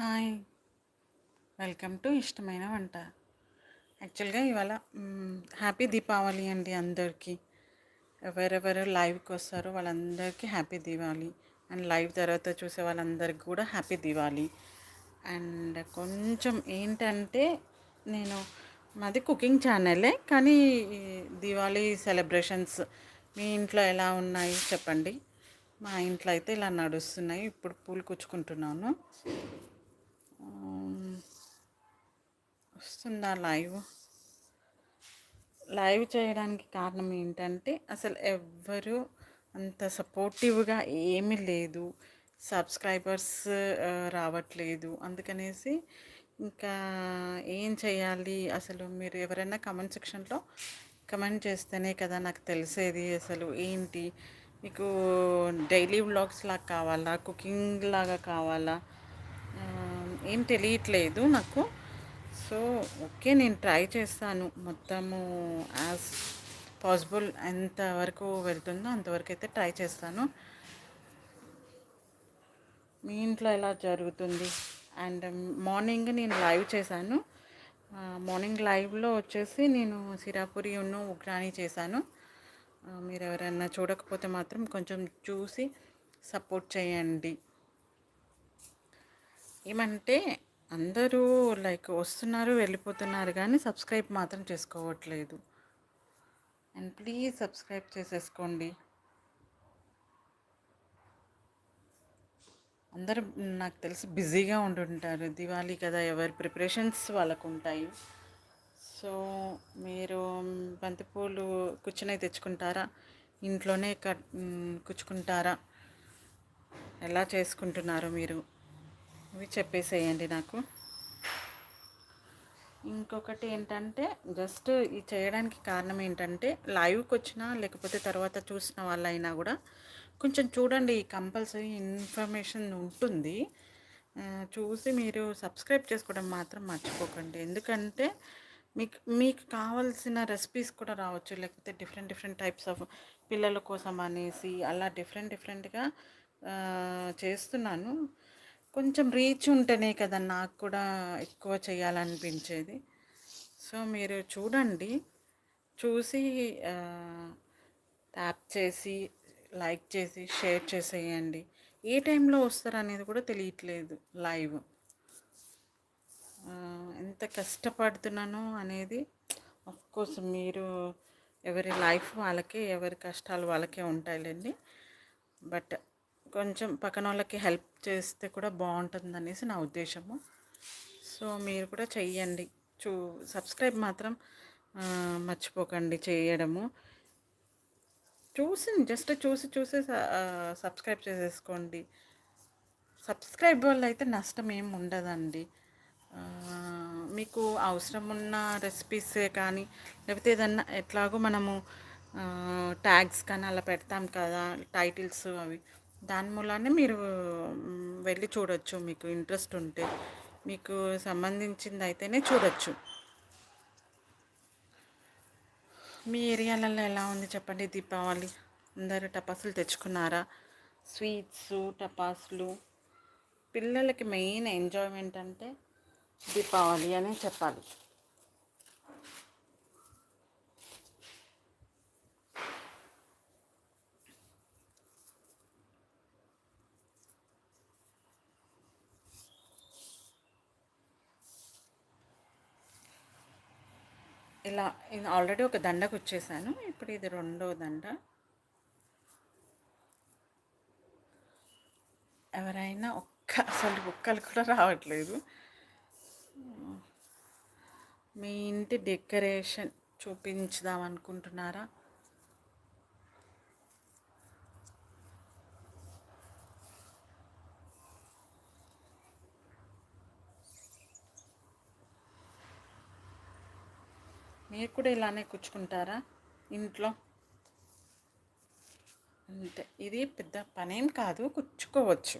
Hi. Welcome to ఇష్టమైన వంట. యాక్చువల్గా ఇవాళ హ్యాపీ దీపావళి అండి అందరికీ. ఎవరెవరు లైవ్కి వస్తారో వాళ్ళందరికీ హ్యాపీ దీపావళి అండ్ లైవ్ తర్వాత చూసే వాళ్ళందరికీ కూడా హ్యాపీ దీపావళి అండ్ కొంచెం ఏంటంటే నేను మాది కుకింగ్ ఛానలే కానీ ఈ దివాళీ సెలబ్రేషన్స్ మీ ఇంట్లో ఎలా ఉన్నాయి చెప్పండి. మా ఇంట్లో అయితే ఇలా నడుస్తున్నాయి. ఇప్పుడు పూలు కుచ్చుకుంటున్నాను. వస్తుందా లైవ్? లైవ్ చేయడానికి కారణం ఏంటంటే అసలు ఎవ్వరు అంత సపోర్టివ్గా ఏమీ లేదు. సబ్స్క్రైబర్స్ రావట్లేదు. అందుకనేసి ఇంకా ఏం చేయాలి? అసలు మీరు ఎవరైనా కమెంట్ సెక్షన్లో కమెంట్ చేస్తేనే కదా నాకు తెలిసేది అసలు ఏంటి? మీకు డైలీ వ్లాగ్స్ లాగా కావాలా? కుకింగ్ లాగా కావాలా? ఏం తెలియట్లేదు నాకు. సో ఓకే నేను ట్రై చేస్తాను. మొత్తము యాజ్ పాసిబుల్ ఎంతవరకు వెళ్తుందో అంతవరకు అయితే ట్రై చేస్తాను. మీ ఇంట్లో ఎలా జరుగుతుంది? అండ్ మార్నింగ్ నేను లైవ్ చేశాను. మార్నింగ్ లైవ్లో వచ్చేసి నేను సిరాపురి ఉన్న ఉగ్రాని చేశాను. మీరు ఎవరైనా చూడకపోతే మాత్రం కొంచెం చూసి సపోర్ట్ చేయండి. ఏమంటే అందరూ లైక్ వస్తున్నారు వెళ్ళిపోతున్నారు కానీ సబ్స్క్రైబ్ మాత్రం చేసుకోవట్లేదు. అండ్ ప్లీజ్ సబ్స్క్రైబ్ చేసేసుకోండి. అందరూ నాకు తెలిసి బిజీగా ఉంటుంటారు దివాళీ కదా ఎవరి ప్రిపరేషన్స్ వాళ్ళకు ఉంటాయి సో మీరు బంతిపూలు కూర్చునే తెచ్చుకుంటారా? ఇంట్లోనే కట్ కుచ్చుకుంటారా ఎలా చేసుకుంటున్నారు మీరు? ఇవి చెప్పేసేయండి నాకు. ఇంకొకటి ఏంటంటే జస్ట్ ఈ చేయడానికి కారణం ఏంటంటే లైవ్కి వచ్చినా లేకపోతే తర్వాత చూసిన వాళ్ళైనా కూడా కొంచెం చూడండి కంపల్సరీ ఇన్ఫర్మేషన్ ఉంటుంది. చూసి మీరు సబ్స్క్రైబ్ చేసుకోవడం మాత్రం మర్చిపోకండి. ఎందుకంటే మీకు మీకు కావాల్సిన రెసిపీస్ కూడా రావచ్చు. లేకపోతే డిఫరెంట్ డిఫరెంట్ టైప్స్ ఆఫ్ పిల్లల కోసం అనేసి అలా డిఫరెంట్ డిఫరెంట్గా చేస్తున్నాను. కొంచెం రీచ్ ఉంటేనే కదా నాకు కూడా ఎక్కువ చేయాలనిపించేది. సో మీరు చూడండి. చూసి ట్యాప్ చేసి లైక్ చేసి షేర్ చేసేయండి. ఏ టైంలో వస్తారనేది కూడా తెలియట్లేదు లైవ్ ఎంత కష్టపడుతున్నానో అనేది కోర్స్ మీరు ఎవరి లైఫ్ వాళ్ళకే ఎవరి కష్టాలు వాళ్ళకే ఉంటాయిలేండి. బట్ కొంచెం పక్కన వాళ్ళకి హెల్ప్ చేస్తే కూడా బాగుంటుంది అనేసి నా ఉద్దేశము. సో మీరు కూడా చెయ్యండి. చూ సబ్స్క్రైబ్ మాత్రం మర్చిపోకండి చేయడము. చూసి జస్ట్ చూసి చూసి స- సబ్స్క్రైబ్ చేసేసుకోండి. సబ్స్క్రైబ్ వల్ల అయితే నష్టం ఏం ఉండదండి. మీకు అవసరం ఉన్న రెసిపీసే కానీ లేకపోతే ఏదన్నా ఎట్లాగో మనము ట్యాగ్స్ కానీ అలా పెడతాం కదా టైటిల్స్ అవి. దాని మూలానే మీరు వెళ్ళి చూడొచ్చు. మీకు ఇంట్రెస్ట్ ఉంటే మీకు సంబంధించింది అయితేనే చూడొచ్చు. మీ ఏరియాలలో ఎలా ఉంది చెప్పండి దీపావళి? అందరూ టపాసులు తెచ్చుకున్నారా? స్వీట్స్ టపాసులు. పిల్లలకి మెయిన్ ఎంజాయ్మెంట్ అంటే దీపావళి అనే చెప్పాలి. ఇలా ఇది ఆల్రెడీ ఒక దండకు వచ్చేసాను. ఇప్పుడు ఇది రెండో దండ. ఎవరైనా ఒక్క అసలు ఒక్కలు కూడా రావట్లేదు. మీ ఇంటి డెకరేషన్ చూపించుదాం అనుకుంటున్నారా? మీరు కూడా ఇలానే కూర్చుకుంటారా? ఇంట్లో? అంతే. ఇది పెద్ద పనేం కాదు కూర్చుకోవచ్చు.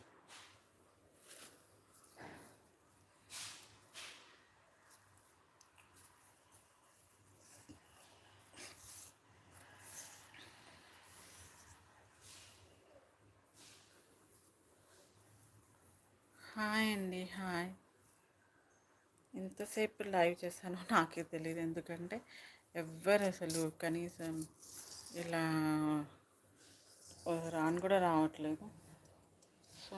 హాయ్ అండి హాయ్. ఎంతసేపు లైవ్ చేశానో నాకే తెలియదు ఎందుకంటే ఎవ్వరు అసలు కనీసం ఇలా రాను కూడా రావట్లేదు. సో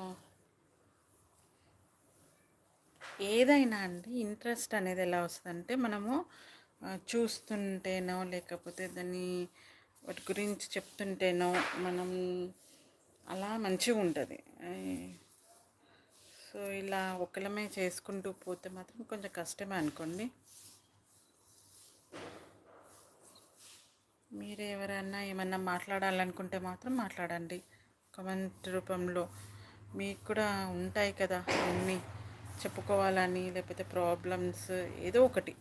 ఏదైనా అండి ఇంట్రెస్ట్ అనేది ఎలా వస్తుందంటే మనము చూస్తుంటేనో లేకపోతే దాన్ని వాటి గురించి చెప్తుంటేనో మనం అలా మంచిగా ఉంటుంది. సో ఇలా ఒకళ్ళమే చేసుకుంటూ పోతే మాత్రం కొంచెం కష్టమే అనుకోండి. మీరు ఎవరైనా ఏమన్నా మాట్లాడాలనుకుంటే మాత్రం మాట్లాడండి. కమెంట్ రూపంలో మీకు కూడా ఉంటాయి కదా అన్నీ చెప్పుకోవాలని లేకపోతే ప్రాబ్లమ్స్ ఏదో ఒకటి.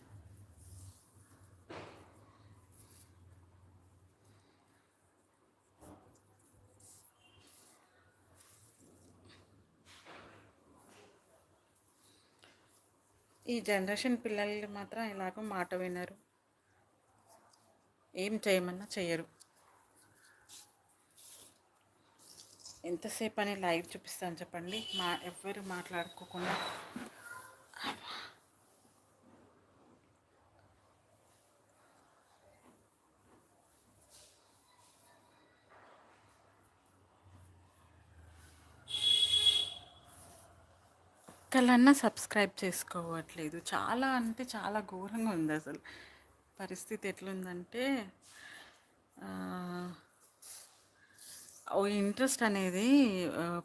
ఈ జనరేషన్ పిల్లలు మాత్రం ఎలాగో మాట వినరు. ఏం చేయమన్నా చెయ్యరు. ఎంతసేపు అని లైవ్ చూపిస్తాను చెప్పండి? మా ఎవ్వరు మాట్లాడుకోకుండా. ఒక్కళ్ళన్నా సబ్స్క్రైబ్ చేసుకోవట్లేదు. చాలా అంటే చాలా ఘోరంగా ఉంది అసలు. పరిస్థితి ఎట్లుందంటే ఓ ఇంట్రెస్ట్ అనేది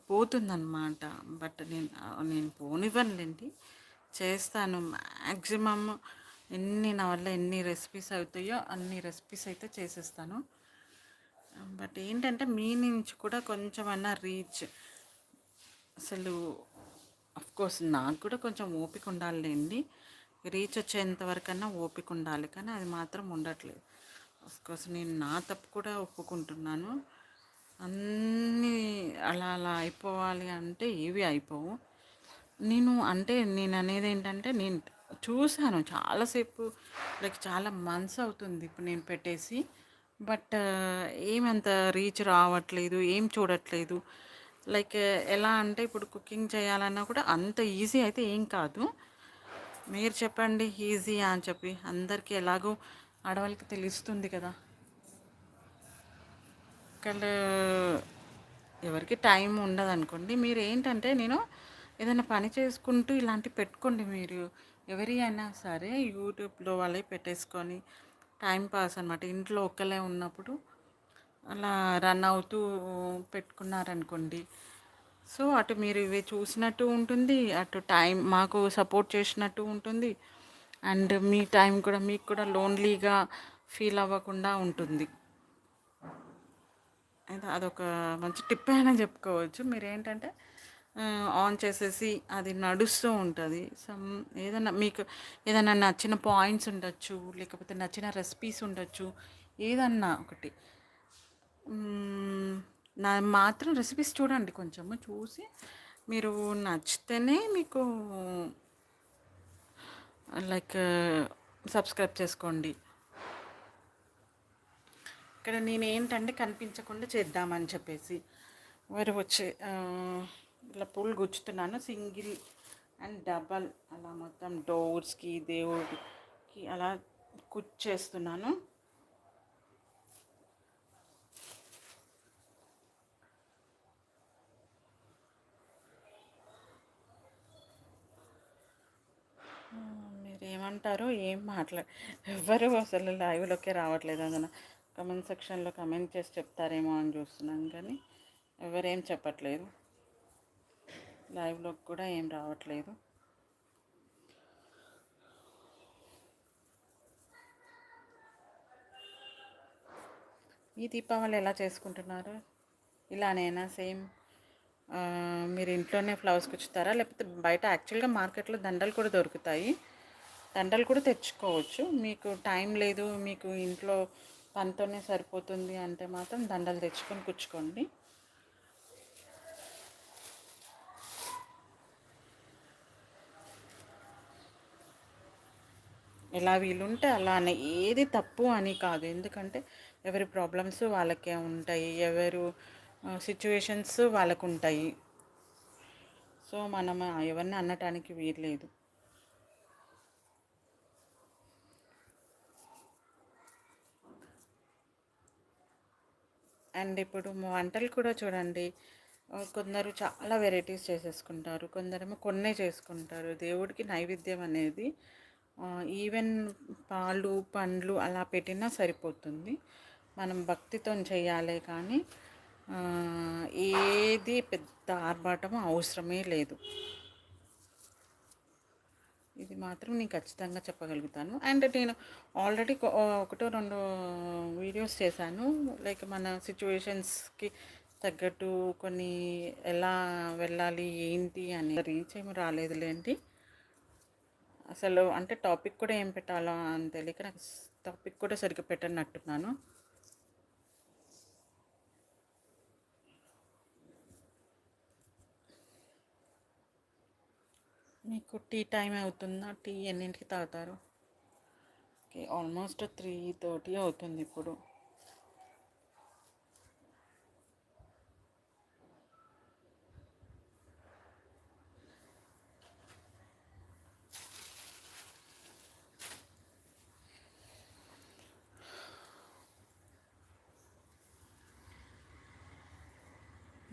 పోతుందన్నమాట. బట్ నేను నేను పోనివ్వనులేండి. చేస్తాను. మ్యాక్సిమమ్ ఎన్ని నా వల్ల ఎన్ని రెసిపీస్ అవుతాయో అన్ని రెసిపీస్ అయితే చేసేస్తాను. బట్ ఏంటంటే మీ నుంచి కూడా కొంచెమన్నా రీచ్. అసలు కోర్స్ నాకు కూడా కొంచెం ఓపిక ఉండాలండి రీచ్ వచ్చేంత వరకన్నా ఓపిక ఉండాలి కానీ అది మాత్రం ఉండట్లేదు. కోర్స్ నేను నా తప్పు కూడా ఒప్పుకుంటున్నాను. అన్నీ అలా అలా అయిపోవాలి అంటే ఏవి అయిపోవు. నేను అంటే నేను అనేది ఏంటంటే నేను చూశాను చాలాసేపు లైక్ చాలా మంత్స్ అవుతుంది ఇప్పుడు నేను పెట్టేసి. బట్ ఏమంత రీచ్ రావట్లేదు ఏం చూడట్లేదు. లైక్ ఎలా అంటే ఇప్పుడు కుకింగ్ చేయాలన్నా కూడా అంత ఈజీ అయితే ఏం కాదు. మీరు చెప్పండి ఈజీ అని చెప్పి. అందరికీ ఎలాగో ఆడవాళ్ళకి తెలుస్తుంది కదా. ఒకళ్ళు ఎవరికి టైం ఉండదు అనుకోండి. మీరు ఏంటంటే నేను ఏదైనా పని చేసుకుంటూ ఇలాంటివి పెట్టుకోండి మీరు. ఎవరి అయినా సరే యూట్యూబ్లో వాళ్ళే పెట్టేసుకొని టైం పాస్ అనమాట ఇంట్లో ఒక్కలే ఉన్నప్పుడు అలా రన్ అవుతూ పెట్టుకున్నారనుకోండి. సో అటు మీరు ఇవి చూసినట్టు ఉంటుంది అటు టైం మాకు సపోర్ట్ చేసినట్టు ఉంటుంది. అండ్ మీ టైం కూడా మీకు కూడా లోన్లీగా ఫీల్ అవ్వకుండా ఉంటుంది. అయితే అదొక మంచి టిప్ అయినా చెప్పుకోవచ్చు. మీరు ఏంటంటే ఆన్ చేసేసి అది నడుస్తూ ఉంటుంది. సమ్ ఏదైనా మీకు ఏదైనా నచ్చిన పాయింట్స్ ఉండొచ్చు లేకపోతే నచ్చిన రెసిపీస్ ఉండొచ్చు ఏదన్నా ఒకటి. నా మాత్రం రెసిపీస్ చూడండి కొంచెము చూసి మీరు నచ్చితేనే మీకు లైక్ సబ్స్క్రైబ్ చేసుకోండి. ఇక్కడ నేను ఏంటంటే కనిపించకుండా చేద్దామని చెప్పేసి వారు వచ్చే ఇలా పూలు గుచ్చుతున్నాను. సింగిల్ అండ్ డబల్ అలా మొత్తం డోర్స్కి దేవుడికి అలా కుచ్చేస్తున్నాను ఏమంటారు ఏం మాట్లా ఎవ్వరూ అసలు లైవ్లోకే రావట్లేదు అదన కమెంట్ సెక్షన్లో కమెంట్ చేసి చెప్తారేమో అని చూస్తున్నాం కానీ ఎవరేం చెప్పట్లేదు. లైవ్లోకి కూడా ఏం రావట్లేదు. ఈ దీపావళి ఎలా చేసుకుంటున్నారు? ఇలానేనా? సేమ్? మీరు ఇంట్లోనే ఫ్లవర్స్ కుచ్చుతారా లేకపోతే బయట యాక్చువల్గా మార్కెట్లో దండలు కూడా దొరుకుతాయి. దండలు కూడా తెచ్చుకోవచ్చు. మీకు టైం లేదు మీకు ఇంట్లో పనితోనే సరిపోతుంది అంటే మాత్రం దండలు తెచ్చుకొని కుచ్చుకోండి ఎలా వీలుంటే అలానే ఏది తప్పు అని కాదు. ఎందుకంటే ఎవరి ప్రాబ్లమ్స్ వాళ్ళకే ఉంటాయి. ఎవరు సిచ్యువేషన్స్ వాళ్ళకు ఉంటాయి సో మనం ఎవరిని అనటానికి వీల్లేదు. అండ్ ఇప్పుడు వంటలు కూడా చూడండి. కొందరు చాలా వెరైటీస్ చేసేసుకుంటారు. కొందరేమో కొన్నే చేసుకుంటారు. దేవుడికి నైవేద్యం అనేది ఈవెన్ పాలు పండ్లు అలా పెట్టినా సరిపోతుంది. మనం భక్తితో చేయాలి కానీ ఏది పెద్ద ఆర్భాటం అవసరమే లేదు. ఇది మాత్రం నేను ఖచ్చితంగా చెప్పగలుగుతాను. అండ్ నేను ఆల్రెడీ ఒకటో రెండు వీడియోస్ చేశాను. లైక్ మన సిచ్యువేషన్స్కి తగ్గట్టు కొన్ని ఎలా వెళ్ళాలి ఏంటి అని రీచ్ ఏమి రాలేదులేండి అసలు అంటే టాపిక్ కూడా ఏం పెట్టాలో అని తెలియక నాకు టాపిక్ కూడా సరిగ్గా పెట్టనట్టున్నాను. మీకు టీ టైం అవుతుందా? టీ ఎన్నింటికి తాగుతారు? ఓకే ఆల్మోస్ట్ త్రీ థర్టీ అవుతుంది ఇప్పుడు.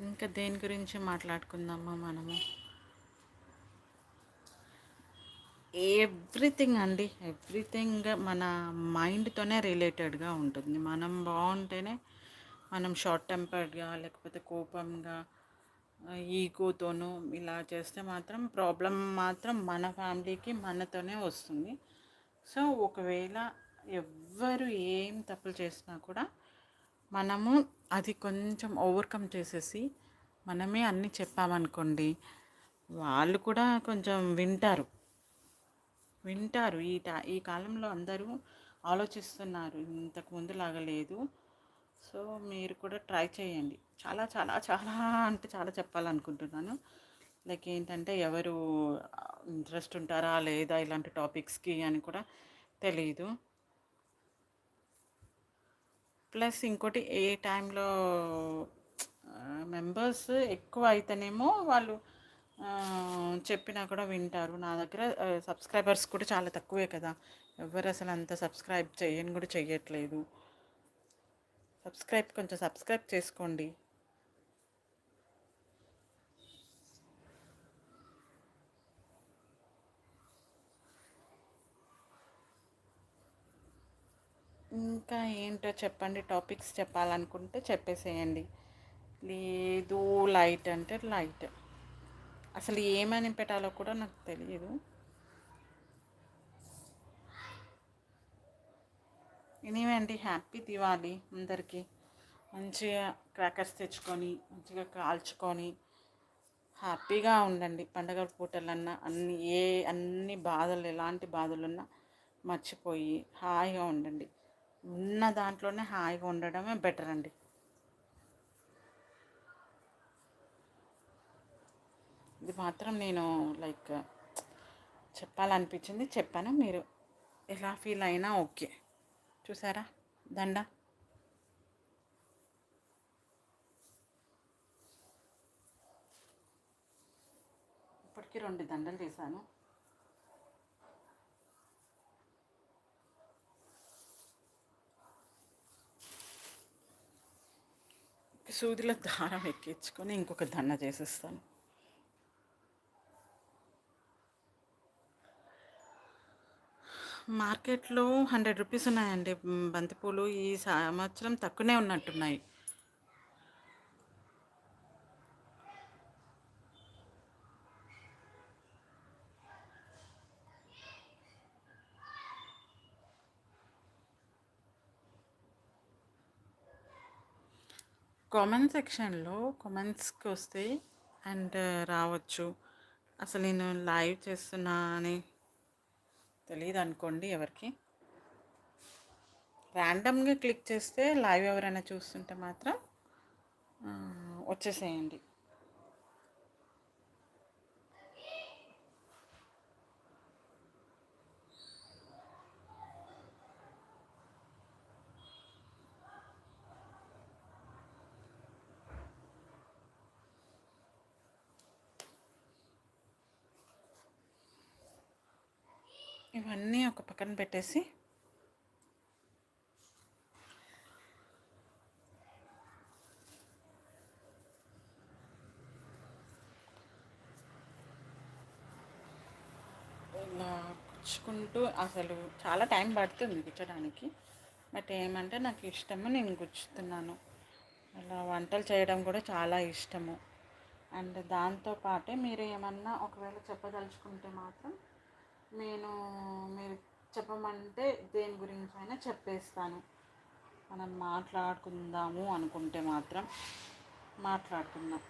ఇంకా దేని గురించి మాట్లాడుకుందామా మనము? ఎవ్రీథింగ్ అండి. ఎవ్రీథింగ్ మన మైండ్తోనే రిలేటెడ్గా ఉంటుంది. మనం బాగుంటేనే మనం షార్ట్ టెంపర్డ్గా లేకపోతే కోపంగా ఈగోతోనూ ఇలా చేస్తే మాత్రం ప్రాబ్లం మాత్రం మన ఫ్యామిలీకి మనతోనే వస్తుంది. సో ఒకవేళ ఎవ్వరు ఏం తప్పులు చేసినా కూడా మనము అది కొంచెం ఓవర్కమ్ చేసేసి మనమే అన్నీ చెప్పామనుకోండి వాళ్ళు కూడా కొంచెం వింటారు. వింటారు. ఈ టా ఈ కాలంలో అందరూ ఆలోచిస్తున్నారు. ఇంతకు ముందు లేదు. సో మీరు కూడా ట్రై చేయండి. చాలా చాలా చాలా అంటే చాలా చెప్పాలనుకుంటున్నాను. లైక్ ఏంటంటే ఎవరు ఇంట్రెస్ట్ ఉంటారా లేదా ఇలాంటి టాపిక్స్కి అని కూడా తెలియదు ప్లస్ ఇంకోటి ఏ టైంలో మెంబర్స్ ఎక్కువ అయితేనేమో వాళ్ళు చెప్పినా కూడా వింటారు. నా దగ్గర సబ్స్క్రైబర్స్ కూడా చాలా తక్కువే కదా. ఎవరు అసలు అంత సబ్స్క్రైబ్ చేయని కూడా చెయ్యట్లేదు. సబ్స్క్రైబ్ కొంచెం సబ్స్క్రైబ్ చేసుకోండి. ఇంకా ఏంటో చెప్పండి. టాపిక్స్ చెప్పాలనుకుంటే చెప్పేసేయండి. లేదు లైట్ అంటే లైట్. అసలు ఏమని పెట్టాలో కూడా నాకు తెలియదు. ఎనీవేండి హ్యాపీ దివాళి అందరికీ. మంచిగా క్రాకర్స్ తెచ్చుకొని మంచిగా కాల్చుకొని హ్యాపీగా ఉండండి. పండగ పూటలన్నా అన్ని ఏ అన్ని బాధలు ఎలాంటి బాధలున్నా మర్చిపోయి హాయిగా ఉండండి. ఉన్న దాంట్లోనే హాయిగా ఉండడమే బెటర్ అండి. ఇది మాత్రం నేను లైక్ చెప్పాలనిపించింది. చెప్పాను. మీరు ఎలా ఫీల్ అయినా ఓకే. చూసారా? దండ. ఇప్పటికీ రెండు దండలు చేశాను సూదిలో దారం ఎక్కించుకొని ఇంకొక దండ చేసేస్తాను. మార్కెట్లో హండ్రెడ్ రూపీస్ ఉన్నాయండి. బంతిపూలు ఈ సంవత్సరం తక్కువనే ఉన్నట్టున్నాయి. కామెంట్ సెక్షన్లో కామెంట్స్కి వస్తే అండ్ రావచ్చు. అసలు నేను లైవ్ చేస్తున్నా అని తెలియదు అనుకోండి ఎవరికి. ర్యాండమ్గా క్లిక్ చేస్తే లైవ్ ఎవరైనా చూస్తుంటే మాత్రం వచ్చేసేయండి. ఇవన్నీ ఒక పక్కన పెట్టేసి ఇలా గుచ్చుకుంటూ అసలు చాలా టైం పడుతుంది గుచ్చడానికి. బట్ ఏమంటే నాకు ఇష్టము నేను గుచ్చుతున్నాను. అలా వంటలు చేయడం కూడా చాలా ఇష్టము. అండ్ దాంతో పాటే మీరు ఏమన్నా ఒకవేళ చెప్పదలుచుకుంటే మాత్రం నేను మీరు చెప్పమంటే దేని గురించి అయినా చెప్పేస్తాను. మనం మాట్లాడుకుందాము అనుకుంటే మాత్రం మాట్లాడుకుందాం.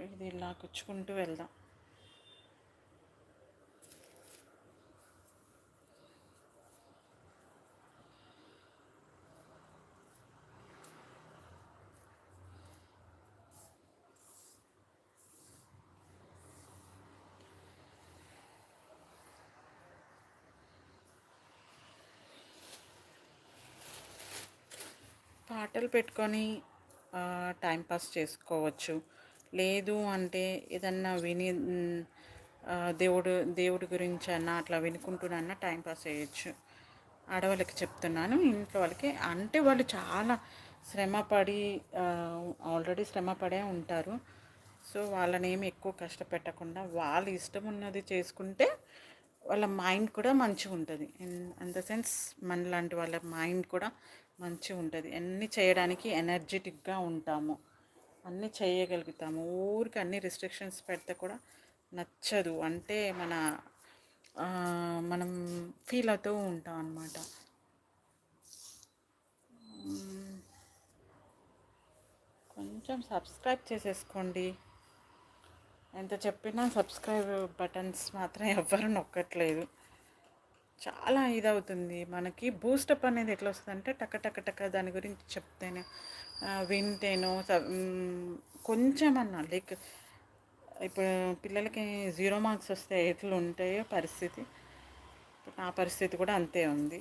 ఇది ఇలా కుచ్చుకుంటూ వెళ్దాం. బట్టలు పెట్టుకొని టైంపాస్ చేసుకోవచ్చు. లేదు అంటే ఏదన్నా విని దేవుడు దేవుడి గురించి అన్న అట్లా వినుకుంటున్నా టైంపాస్ చేయొచ్చు. ఆడవాళ్ళకి చెప్తున్నాను ఇంట్లో వాళ్ళకి. అంటే వాళ్ళు చాలా శ్రమపడి ఆల్రెడీ శ్రమపడే ఉంటారు. సో వాళ్ళని ఏమి ఎక్కువ కష్టపెట్టకుండా వాళ్ళ ఇష్టం ఉన్నది చేసుకుంటే వాళ్ళ మైండ్ కూడా మంచిగా ఉంటుంది ఇన్ ద సెన్స్ మనలాంటి వాళ్ళ మైండ్ కూడా మంచిగా ఉంటుంది. అన్నీ చేయడానికి ఎనర్జెటిక్గా ఉంటాము. అన్నీ చేయగలుగుతాము. ఊరికి అన్ని రిస్ట్రిక్షన్స్ పెడితే కూడా నచ్చదు. అంటే మన మనం ఫీల్ అవుతూ ఉంటాం అన్నమాట. కొంచెం సబ్స్క్రైబ్ చేసేసుకోండి. ఎంత చెప్పినా సబ్స్క్రైబ్ బటన్స్ మాత్రం ఎవ్వరు నొక్కట్లేదు. చాలా ఇదవుతుంది. మనకి బూస్టప్ అనేది ఎట్లా వస్తుందంటే టక టక టక దాని గురించి చెప్తేనే వింటేనో కొంచెం అన్నా లైక్ ఇప్పుడు పిల్లలకి జీరో మార్క్స్ వస్తే ఎట్లా ఉంటాయో పరిస్థితి నా పరిస్థితి కూడా అంతే ఉంది.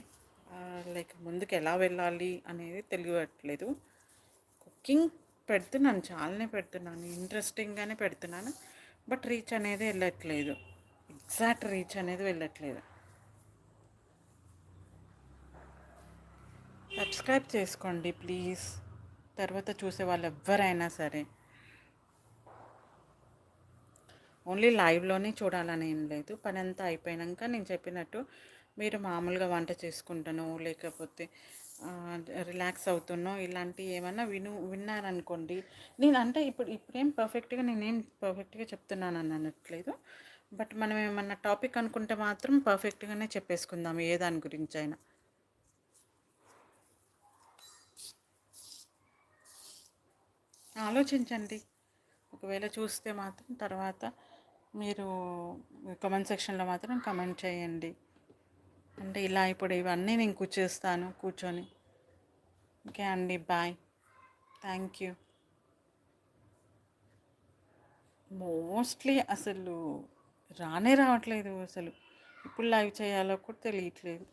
లైక్ ముందుకు ఎలా వెళ్ళాలి అనేది తెలియట్లేదు. కుకింగ్ పెడుతున్నాను చాలానే పెడుతున్నాను ఇంట్రెస్టింగ్గానే పెడుతున్నాను బట్ రీచ్ అనేది వెళ్ళట్లేదు. ఎగ్జాక్ట్ రీచ్ అనేది వెళ్ళట్లేదు. సబ్స్క్రైబ్ చేసుకోండి ప్లీజ్. తర్వాత చూసే వాళ్ళు ఎవరైనా సరే. ఓన్లీ లైవ్లోనే చూడాలని ఏం లేదు. పని అంతా అయిపోయాక నేను చెప్పినట్టు మీరు మామూలుగా వంట చేసుకుంటాను లేకపోతే రిలాక్స్ అవుతున్నో ఇలాంటివి ఏమన్నా విను విన్నారనుకోండి. నేను అంటే ఇప్పుడు ఇప్పుడేం పర్ఫెక్ట్గా నేనేం పర్ఫెక్ట్గా చెప్తున్నాను అని అనట్లేదు. బట్ మనం ఏమన్నా టాపిక్ అనుకుంటే మాత్రం పర్ఫెక్ట్గానే చెప్పేసుకుందాం ఏ దాని గురించి అయినా. ఆలోచించండి. ఒకవేళ చూస్తే మాత్రం తర్వాత మీరు కమెంట్ సెక్షన్లో మాత్రం కమెంట్ చేయండి. అంటే ఇలా ఇప్పుడు ఇవన్నీ నేను కూర్చేస్తాను కూర్చొని. ఓకే అండి బాయ్ థ్యాంక్ యూ మోస్ట్లీ అసలు రానే రావట్లేదు అసలు. ఇప్పుడు లైవ్ చేయాలో కూడా తెలియట్లేదు.